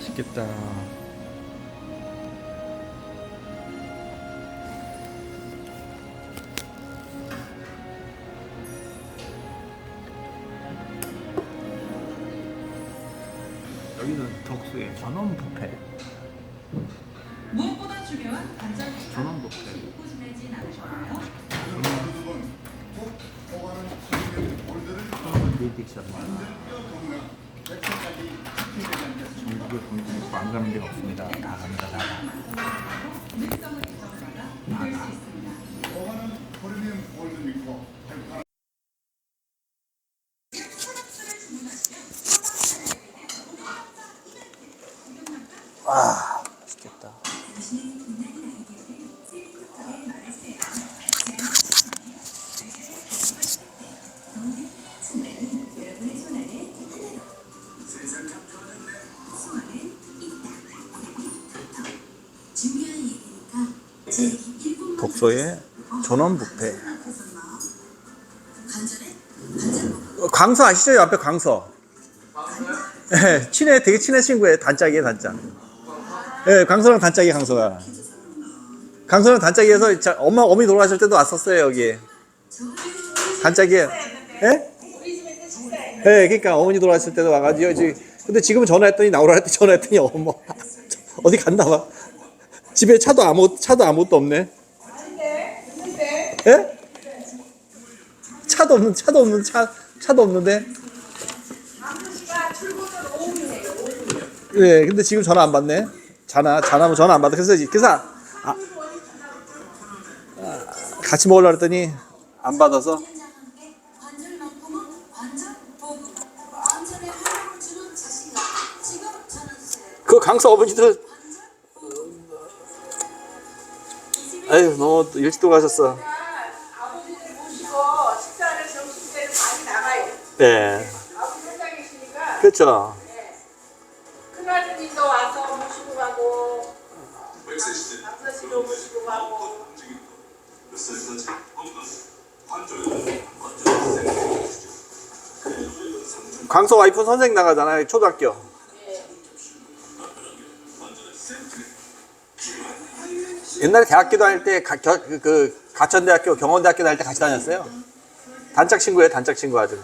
맛있겠다. 여기는 덕수의 전원 뷔페. 무엇보다 중요한 관절 전원 뷔페. 잊고 지내진 않으셨나요? 디딕션. 안 가는 데가 없습니다. 다 갑니다. 다. 독서의 전원. 어, 강서 아시죠? 옆에 강서. 네, 친해, 되게 친해 친구예요. 단짝이에요, 단짝. 예, 강서랑 단짝이 강서가. 강서랑 단짝이에서 자, 엄마 어머니 돌아가실 때도 왔었어요 여기. 단짝이에요. 예? 예, 그러니까 어머니 돌아가실 때도 와가지고 근데 지금 전화했더니 나오라 했더니 전화했더니 어머 어디 갔나 봐. 집에 차도 아무 차도 아무것도 없네. 예? 차도 없는 차도 없는 차 차도 없는데. 예, 근데 지금 전화 안 받네. 자나 자나면 전화 안 받아. 그래서 그래서 아, 아, 같이 먹으려고 했더니 안 받아서. 그 강서 어머니들 아유 너무 일찍 돌아가셨어. 아버지들 모시고 식사를 점심 때는 많이 나가요. 네, 아버지 현장이시니까 그렇죠. 큰아드님도 와서 모시고 가고 남사씨도 모시고 가고 강서 와이프 선생 나가잖아요 초등학교. 옛날에 대학교 다닐 때 가, 겨, 그, 그 가천대학교 경원대학교 다닐 때 같이 다녔어요. 단짝 친구예요 단짝 친구 아주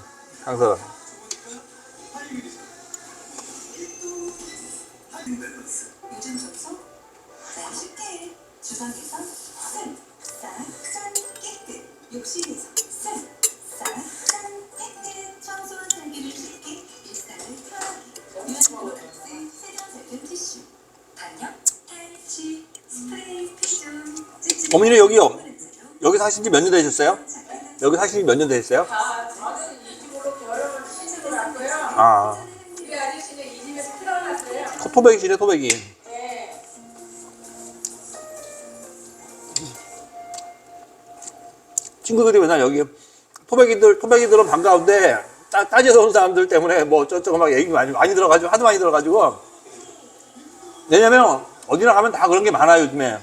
피좀 어머니는 여기요. 여기 사신 지 몇 년 되셨어요? 여기 사신 지 몇 년 되셨어요? 아, 저는 이 집으로 결혼을 시집을 왔고요. 아, 우리 아저씨는 이 집에서 태어났어요. 토백이시네 토백이. 네. 친구들이 맨날 여기 토백이들 토백이들은 반가운데 따, 따지서 온 사람들 때문에 뭐 어쩌고 막 얘기 많이 많이 들어가지고 하도 많이 들어가지고 왜냐면 어디나 가면 다 그런 게 많아요 요즘에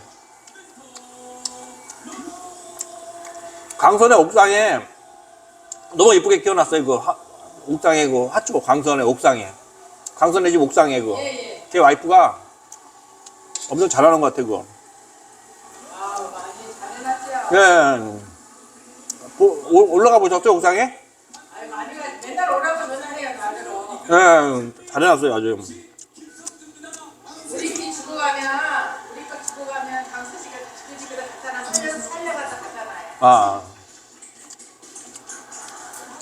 강선의 옥상에 너무 예쁘게 키워놨어요 그 하, 옥상에 그 하초 강선의 옥상에 강선의 집 옥상에 그 예, 예. 제 와이프가 엄청 잘하는 것 같아 그거 아, 많이 잘해놨죠. 예. 보- 올- 올라가 보셨죠 옥상에? 아니, 많이 가, 맨날 오라고 맨날 해요, 다들은. 예, 잘해놨어요 아주. 우리 집 주고 가면, 우리 거 주고 가면 강수 씨가 그 집에다 갖다 놔 살려서 살려가서 갖다 놔요. 아,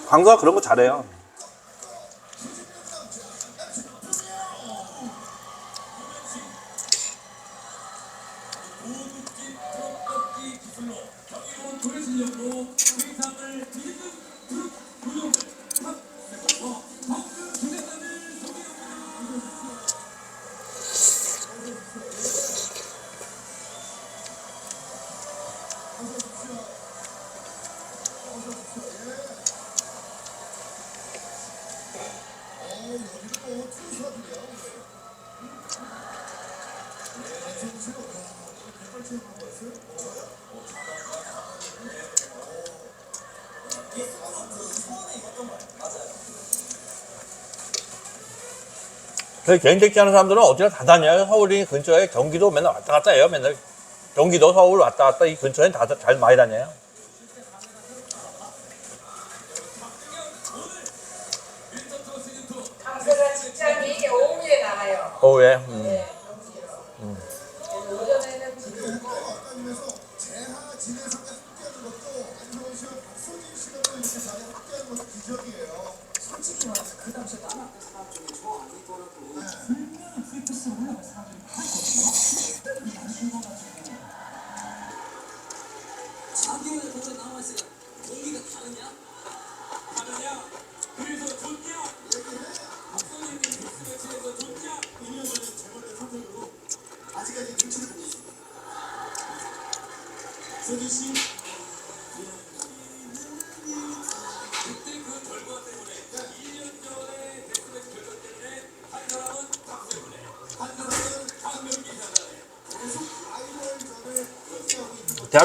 광수가 그런 거 잘해요. 그 개인 택시 하는 사람들은 어디나 다 다녀요. 서울이 근처에 경기도 맨날 왔다 갔다 해요. 맨날 경기도 서울 왔다 갔다 이 근처엔 다 잘 많이 다녀요. 직장이 오후에 나가요. 오후에. 음.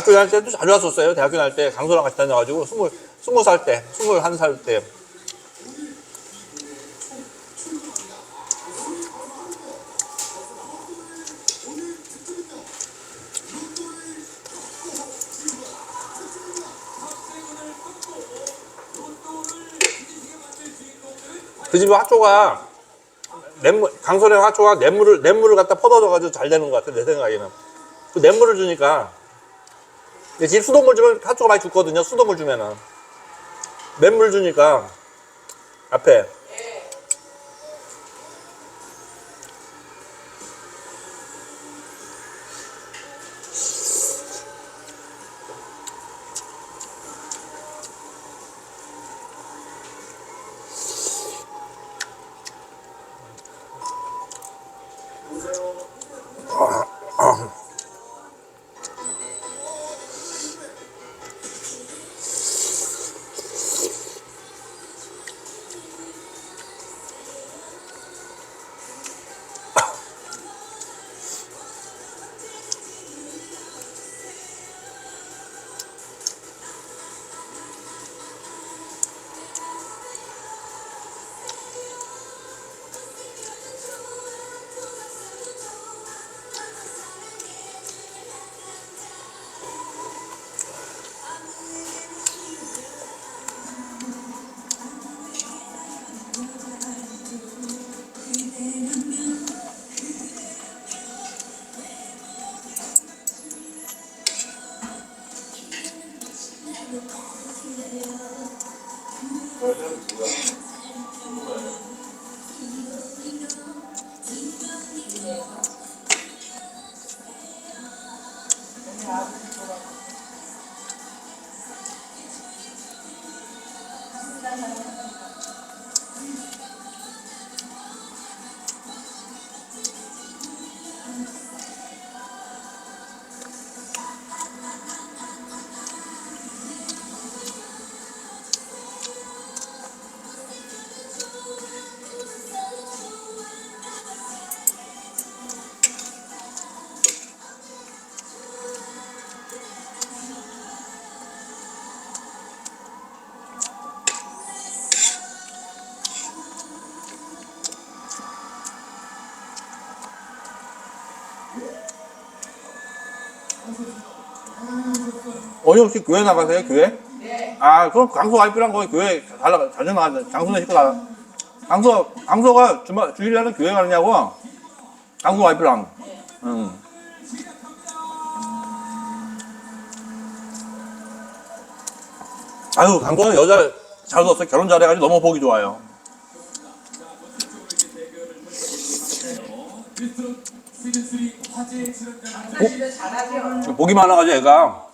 대학교 다닐 때도 자주 왔었어요. 대학교 다닐 때 강소랑 같이 다녀가지고 스물 스무 살 때, 스물 한 살 때. 그 집에 화초가 냇물 강선의 화초가 냇물을 냇물을 갖다 퍼넣어가지고 잘 되는 것 같아 내 생각에는. 그 냇물을 주니까 근데 집 수돗물 주면 화초가 많이 죽거든요. 수돗물 주면은 냇물 주니까 앞에 혹시 교회 나가세요? 교회? 네. 아 그럼 강소 와이프랑 거기 교회 잘 나가 자주 나가 장소는 싣고 나가. 강소 강소가 주말 주일날은 교회 가느냐고. 강소 와이프랑. 응. 아유 강소는 여자 잘 뒀어 결혼 잘해가지고 너무 보기 좋아요. 잘하죠. 복이 많아가지고 애가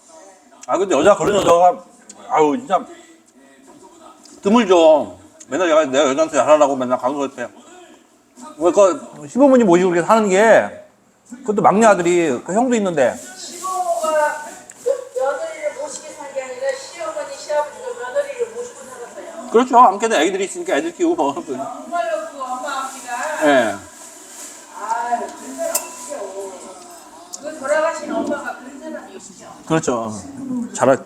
아 근데 여자 그런 여자가 아유 진짜 드물죠 맨날 내가 내가 여자한테 잘하라고 맨날 강조했대 왜그 시부모님 모시고 그렇게 사는 게 그것도 막내 아들이 그 형도 있는데 시부모가 며느리를 모시게 산게 아니라 시어머니 시아버지가 며느리를 모시고 살았어요. 그렇죠 아무튼 애기들이 있으니까 애들 키우고 뭐. 정말로 그 엄마 아버지가 예. 아유 그런 사람 없죠. 그 돌아가신 엄마가 그런 사람이 없죠. 그렇죠. 잘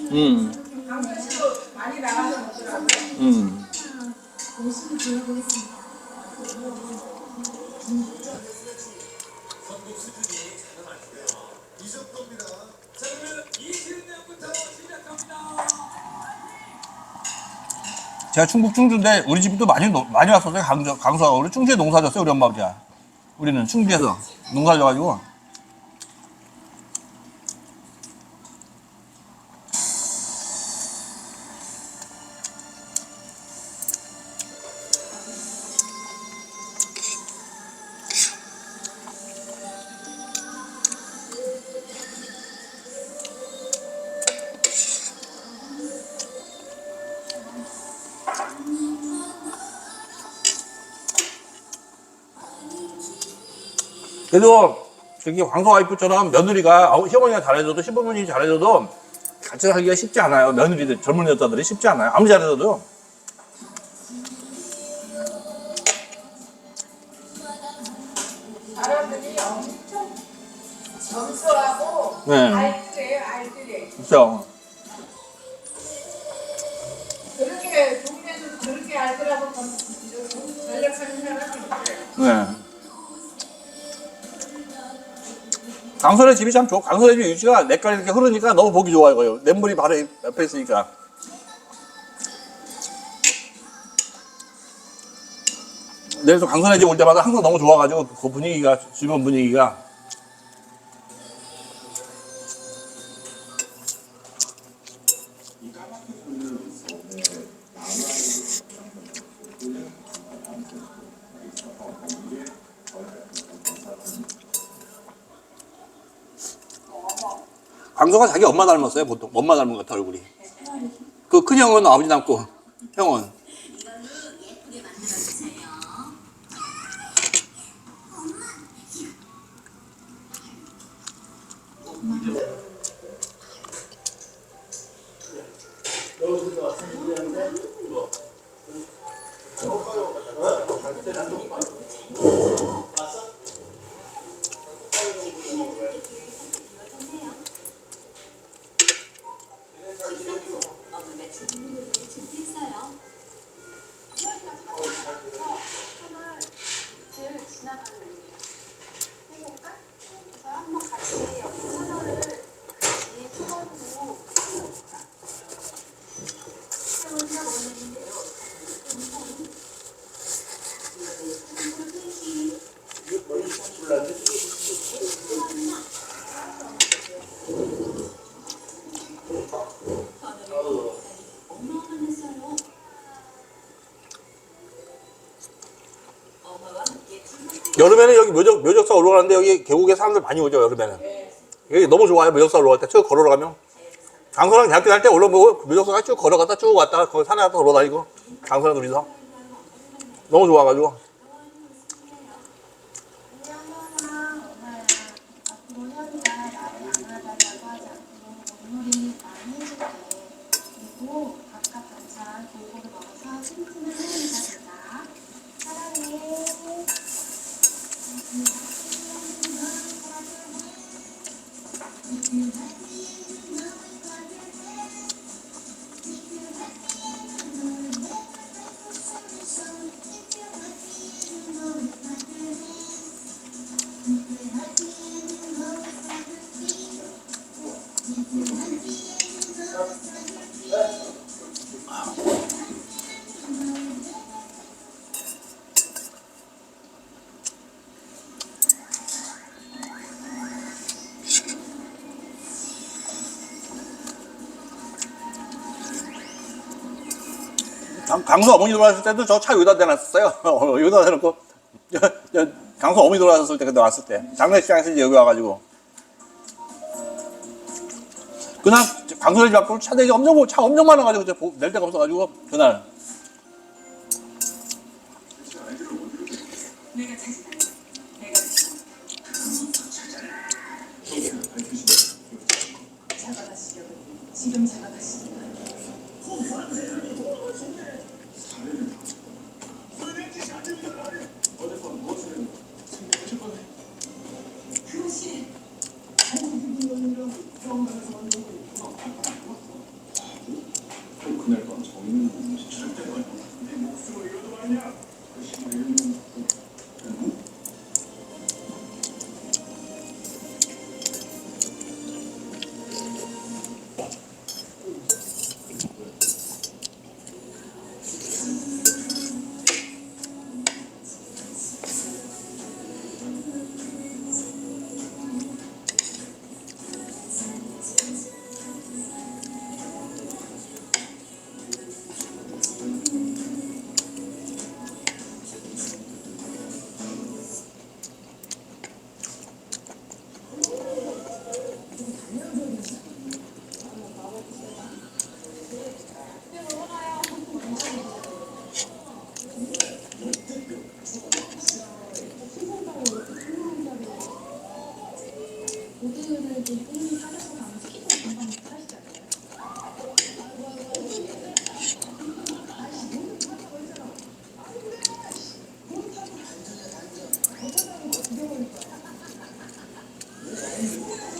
음. 음. 제가 충북 충주인데 우리 집도 많이 노- 많이 왔었어요. 강서 강서가 우리 충주에 농사 졌어요. 우리 엄마 아버지가. 우리는 충주에서 농사 져가지고. 그래도 저기 황소 와이프처럼 며느리가 시어머니가 잘해줘도 시부모님이 잘해줘도 같이 살기가 쉽지 않아요. 며느리들 젊은 여자들이 쉽지 않아요. 아무리 잘해줘도. 사람들이 엄청 점수하고 네. 알뜰해요, 알뜰해. 그렇죠. 강선의 집이 참 좋아. 강선의 집 위치가 내깔이 이렇게 흐르니까 너무 보기 좋아요. 거요. 냇물이 바로 옆에 있으니까. 내일서 강선의 집 올 때마다 항상 너무 좋아가지고 그 분위기가 주변 분위기가 강서가 자기 엄마 닮았어요 보통. 엄마 닮은 것 같아 얼굴이. 그 큰 형은 아버지 닮고 형은 여름에는 여기 묘적, 묘적사 올라가는데 여기 계곡에 사람들 많이 오죠 여름에는. 여기 너무 좋아요 묘적사 올라갈 때. 쭉 걸어러 가면. 강서랑 대학교 다닐 때 올라보고 묘적사가 쭉 걸어갔다 쭉 왔다가 거기 산에 갔다 걸어다니고 강서랑 둘이서. 너무 좋아가지고 강- 강서 어머니 돌아왔을 때도 저 차 여기다 대놨었어요. 어, 여기다 대놓고. 강서 어머니 돌아왔을 때 그때 왔을 때. 장례식장에서 이제 여기 와가지고. 그날 강선을 잡고 차 대기 엄청 뭐- 차 엄청 많아가지고 낼 데가 없어가지고 그날 아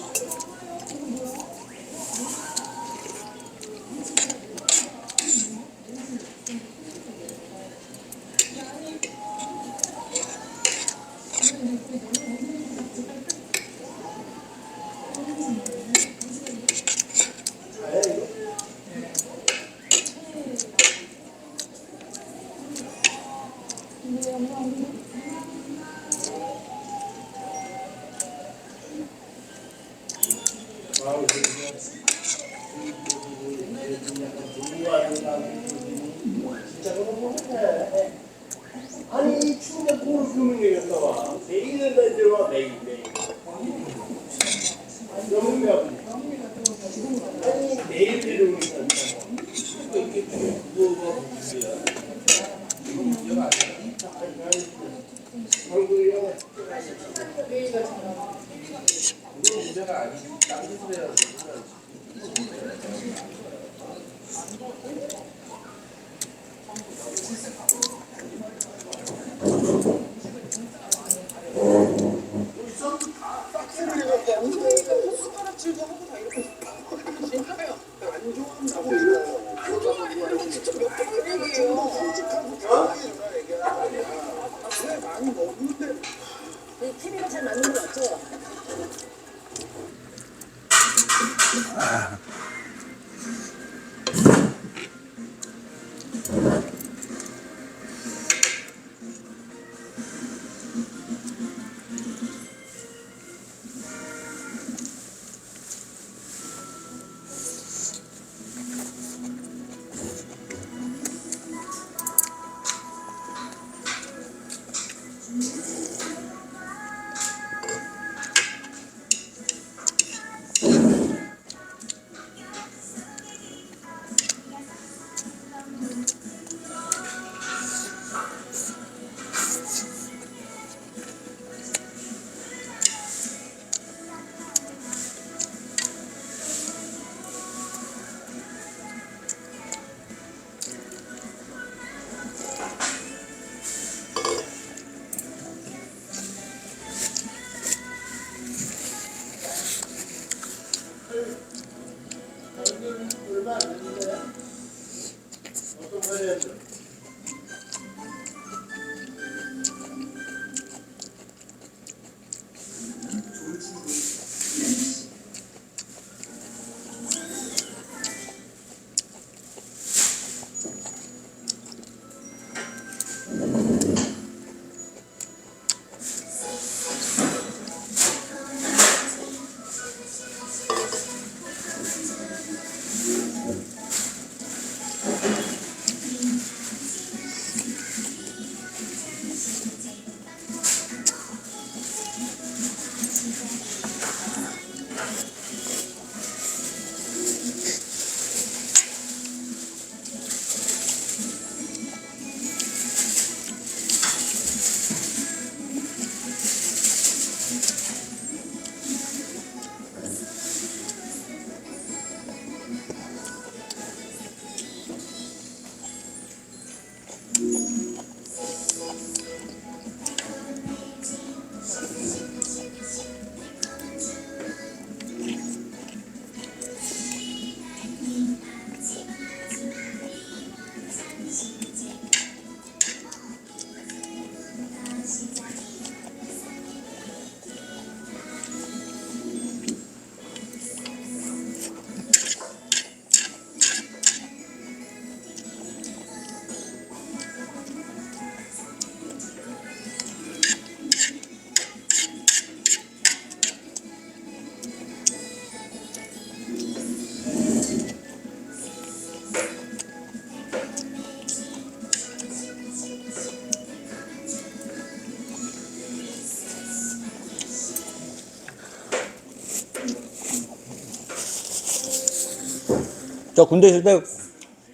저 군대 있을 때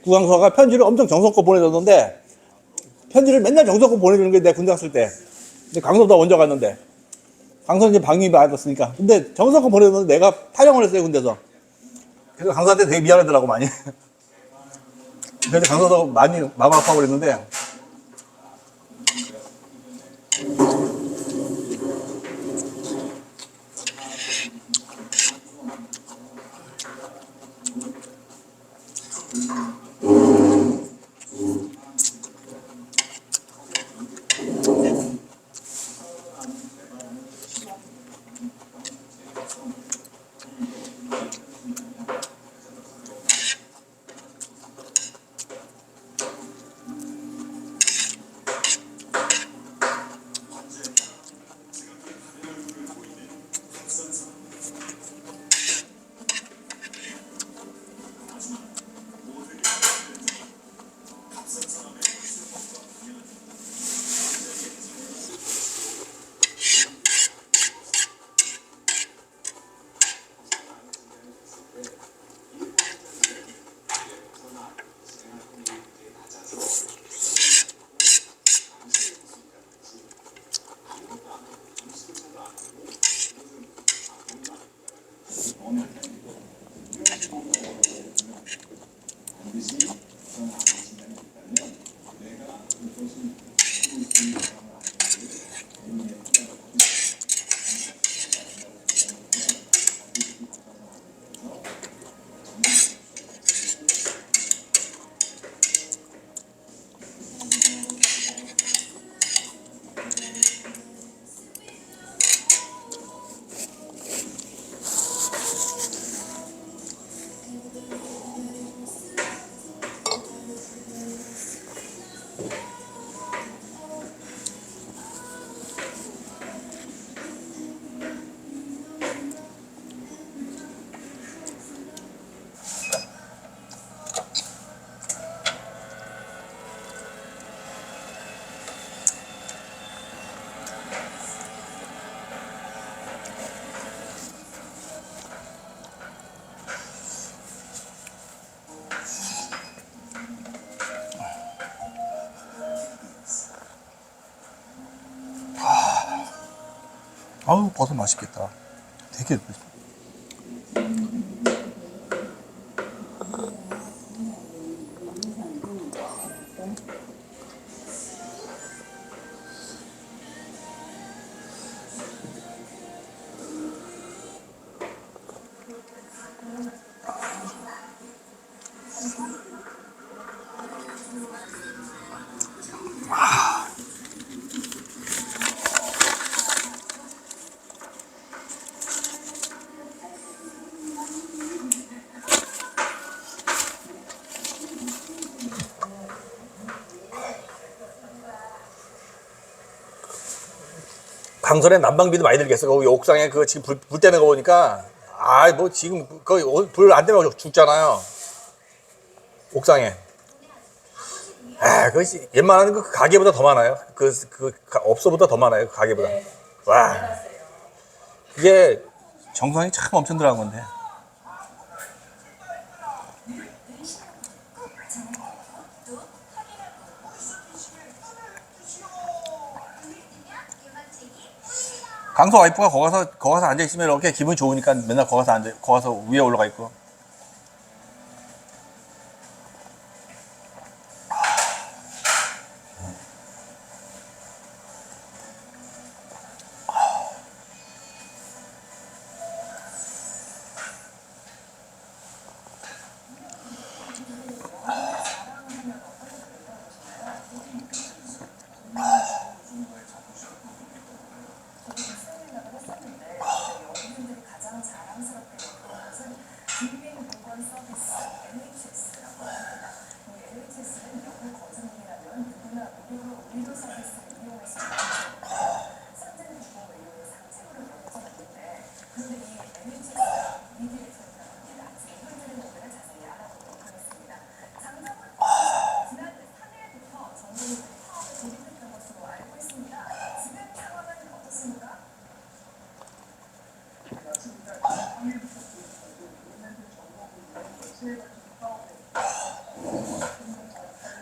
구강서가 편지를 엄청 정성껏 보내줬는데 편지를 맨날 정성껏 보내주는 게 내 군대 갔을 때. 근데 강서보다 먼저 갔는데 강서 이제 방위비 받았으니까. 근데 정성껏 보내줬는데 내가 타령을 했어요 군대에서. 그래서 강서한테 되게 미안하더라고 많이. 그래서 강서도 많이 마음 아파하고 그랬는데 아우 버섯 맛있겠다. 되게 강선에 난방비도 많이 들겠어. 거기 옥상에 그 지금 불, 불 때는 거 보니까 아 뭐 지금 거의 불안 되면 죽잖아요. 옥상에. 아, 그 웬만한 그 가게보다 더 많아요. 그, 그 가- 업소보다 더 많아요. 그 가게보다. 와. 이게 정성이 참 엄청 들어간 건데. 강서 와이프가 거기 가서 거기 가서 앉아 있으면 이렇게 기분 좋으니까 맨날 거기 가서 앉아 거기 가서 위에 올라가 있고.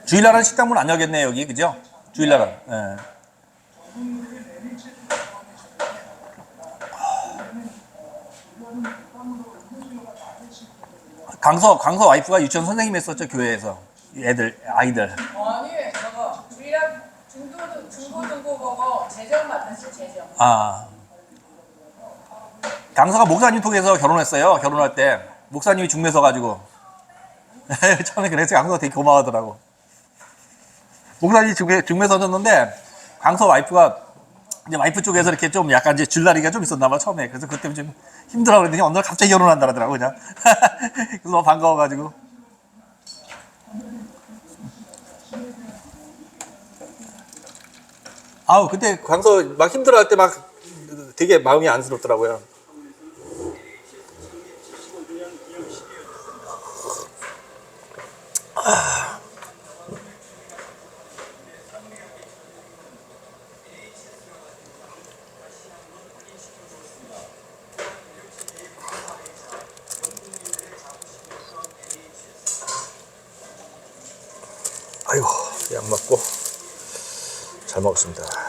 주일날은 식당 문 안 열겠네 여기 그죠? 주일날은. 예. 강서 강서 와이프가 유치원 선생님 했었죠 교회에서 애들 아이들. 아니 저거 주일학 중도 중고등부 보고 재정 맡았어 재정. 아. 강서가 목사님 통해서 결혼했어요. 결혼할 때 목사님이 중매서 가지고 처음에 그래서 강서가 되게 고마워하더라고. 목사님이 중매 중매서 줬는데 강서 와이프가 이제 와이프 쪽에서 이렇게 좀 약간 이제 줄다리가 좀 있었나 봐 처음에. 그래서 그때 좀 힘들어 그랬더니 어느 날 갑자기 결혼한다 그러더라고 그냥. 그래서 반가워가지고. 아우 그때 강서 막 힘들어할 때 막 되게 마음이 안쓰럽더라고요. 아이고 약 맞고 잘 먹었습니다.